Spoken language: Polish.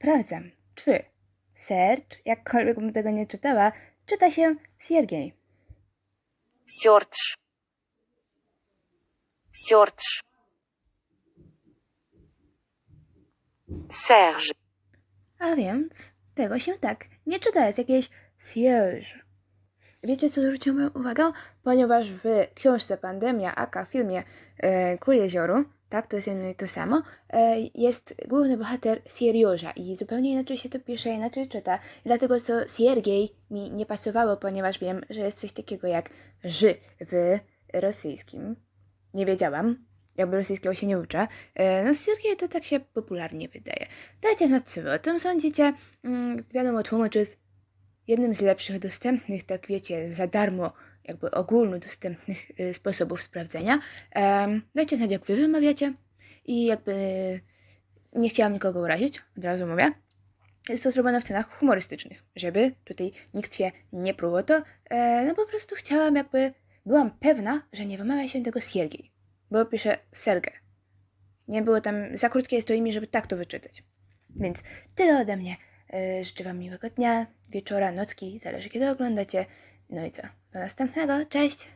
sprawdzam, czy Serge, jakkolwiek bym tego nie czytała, czyta się Siergiej. Serge. Serge. Serge. A więc tego się tak nie czyta, jest jakieś Sierge. Wiecie, co zwróciło moją uwagę? Ponieważ w książce Pandemia, aka w filmie e, Ku jezioru, tak, to jest jedno i to samo, e, jest główny bohater Sierioża i zupełnie inaczej się to pisze, inaczej czyta. Dlatego co Siergiej mi nie pasowało, ponieważ wiem, że jest coś takiego jak ży w rosyjskim. Nie wiedziałam, jakby rosyjskiego się nie uczę. E, no Siergiej to tak się popularnie wydaje. Dajcie znać, co wy o tym sądzicie. Mm, wiadomo, tłumacz jest jednym z lepszych dostępnych, tak wiecie, za darmo, jakby ogólnodostępnych y, sposobów sprawdzenia. Dajcie znać, jak wy wymawiacie i jakby nie chciałam nikogo urazić, od razu mówię. Jest to zrobione w cenach humorystycznych, żeby tutaj nikt się nie próbował to, e, no po prostu chciałam jakby, byłam pewna, że nie wymawia się tego Siergiej, bo pisze Sergę. Nie było tam, za krótkie jest to imię, żeby tak to wyczytać. Więc tyle ode mnie. Yy, Życzę Wam miłego dnia, wieczora, nocki, zależy kiedy oglądacie. No i co? Do następnego, cześć!